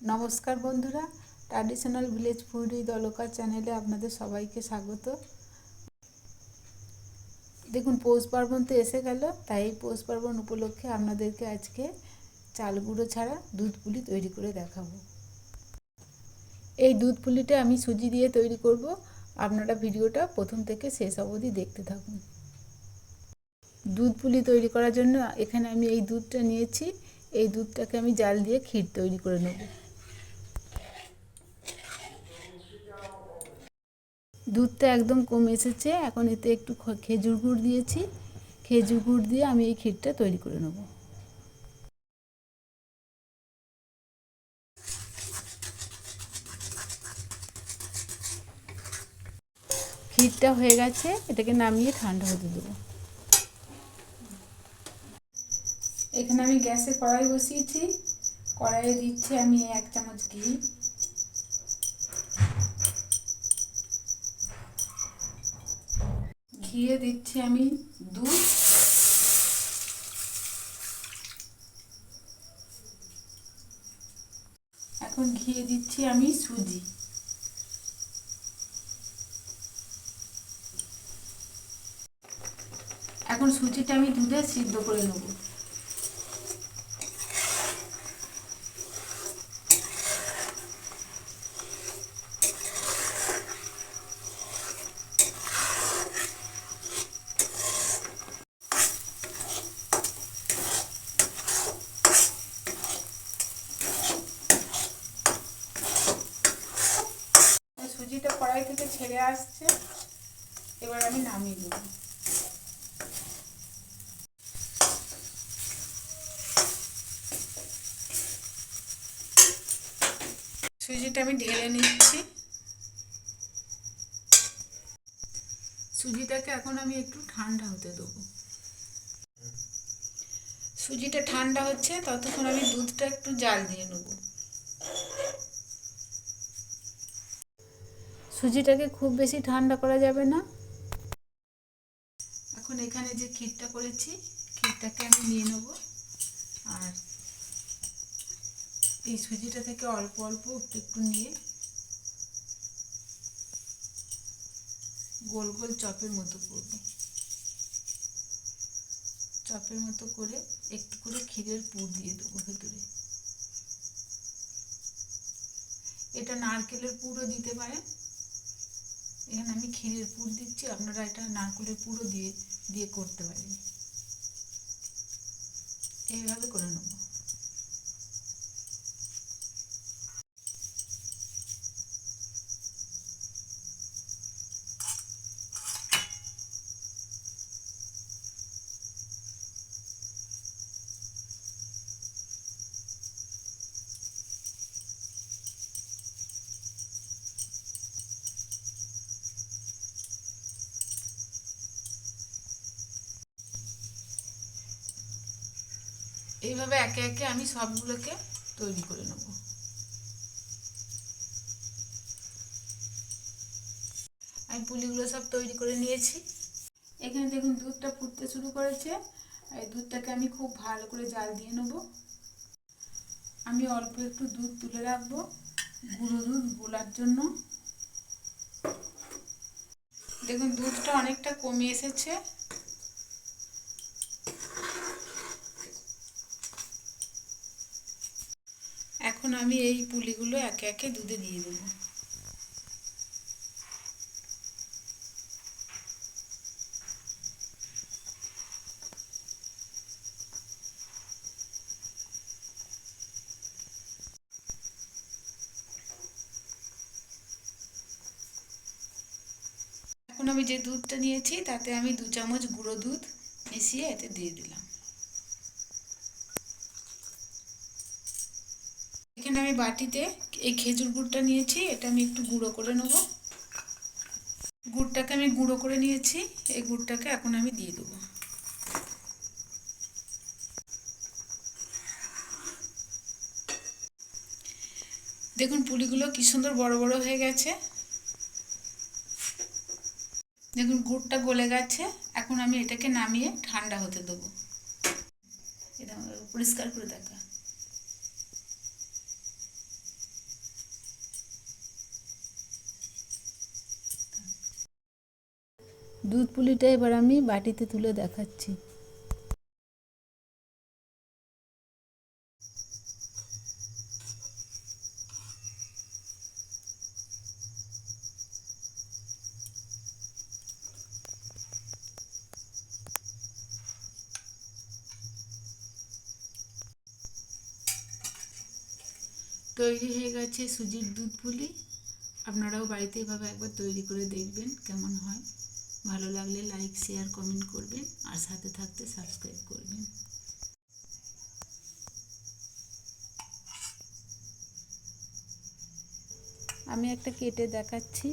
নমস্কার বন্ধুরা traditional village food with Alka চ্যানেলে আপনাদের সবাইকে স্বাগত। দেখুন, পৌষ পার্বণ তো এসে গেল, তাই এই পৌষ পার্বণ উপলক্ষে আপনাদেরকে আজকে চাল গুঁড়ো ছাড়া দুধ পুলি তৈরি করে দেখাবো। এই দুধ পুলিটা আমি সুজি দিয়ে তৈরি করব, আপনারা ভিডিওটা প্রথম থেকে শেষ অবধি দেখতে থাকুন। দুধ পুলি তৈরি করার জন্য এখানে আমি এই দুধটা নিয়েছি, এই দুধটাকে আমি জাল দিয়ে ক্ষীর তৈরি করে নেব। দুধটা একদম কমে এসেছে। এখন এতে একটু খেজুর গুড় দিয়েছি। খেজুর গুড় দিয়ে আমি এই ক্ষীরটা তৈরি করে নেব। ক্ষীরটা হয়ে গেছে, এটাকে নামিয়ে ঠান্ডা হতে দেবো। এখানে আমি গ্যাসে কড়াই বসিয়েছি। কড়াইয়ে দিচ্ছি আমি এক চামচ ঘি। ঘিয়ে দিচ্ছি আমি দুধ। এখন ঘিয়ে দিচ্ছি আমি সুজি। এখন সুজিটা আমি দুধে সিদ্ধ করে নেব সুজিটা কড়াই ছেড়ে আসছে। এবার আমি নামিয়ে দেবো সুজিটা আমি ঢেলে নিচ্ছি। সুজিটাকে এখন আমি একটু ঠান্ডা হতে দেবো। সুজিটা ঠান্ডা হচ্ছে, ততক্ষণ আমি দুধটা একটু জাল দিয়ে নেব। সুজিটাকে খুব বেশি ঠান্ডা করা যাবে না। এখন এখানে যে ক্ষীরটা করেছি, ক্ষীরটাকে আমি নিয়ে নেব। আর এই সুজিটা থেকে অল্প অল্প একটু একটু নিয়ে গোল গোল চপের মতো করব। চপের মতো করে একটু করে ক্ষীরের পুর দিয়ে দেবো ভেতরে। এটা নারকেলের পুরও দিতে পারেন। এখানে আমি ক্ষীরের পুর দিচ্ছি, আপনারা এটা নারকুলের পুরো দিয়ে দিয়ে করতে পারেন। এইভাবে করে নেব। এইভাবে একে একে আমি সবগুলোকে তৈরি করে নেব। আমি পুলিগুলো সব তৈরি করে নিয়েছি। এখানে দেখুন দুধটা ফুটতে শুরু করেছে। এই দুধটাকে আমি খুব ভালো করে জাল দিয়ে নেব। আমি অল্প একটু দুধ তুলে রাখব গুঁড়ো দুধ গোলার জন্য। দেখুন দুধটা অনেকটা কমে এসেছে। এখন আমি এই পুলিগুলো একে একে দুধে দিয়ে দেবো। এখন আমি যে দুধটা নিয়েছি, তাতে আমি দু চামচ গুঁড়ো দুধ মিশিয়ে এতে দিয়ে দিলাম। এখানে আমি বাটিতে এই খেজুর গুড়টা নিয়েছি, এটা আমি একটু গুঁড়ো করে নেব। গুড়টাকে আমি গুঁড়ো করে নিয়েছি, এই গুড়টাকে এখন আমি দিয়ে দেবো। দেখুন পুলিগুলো কি সুন্দর বড় বড় হয়ে গেছে। দেখুন গুড়টা গলে গেছে, এখন আমি এটাকে নামিয়ে ঠান্ডা হতে দেবো। এটা পরিষ্কার করে দেখা। দুধ পুলিটা এবার আমি বাটিতে তুলে দেখাচ্ছি। তৈরি হয়ে গেছে সুজির দুধ পুলি। আপনারাও বাড়িতে এভাবে একবার তৈরি করে দেখবেন কেমন হয়। ভালো লাগলে লাইক শেয়ার কমেন্ট করবেন আর সাথে থাকতে সাবস্ক্রাইব করবেন। আমি একটা কেটে দেখাচ্ছি।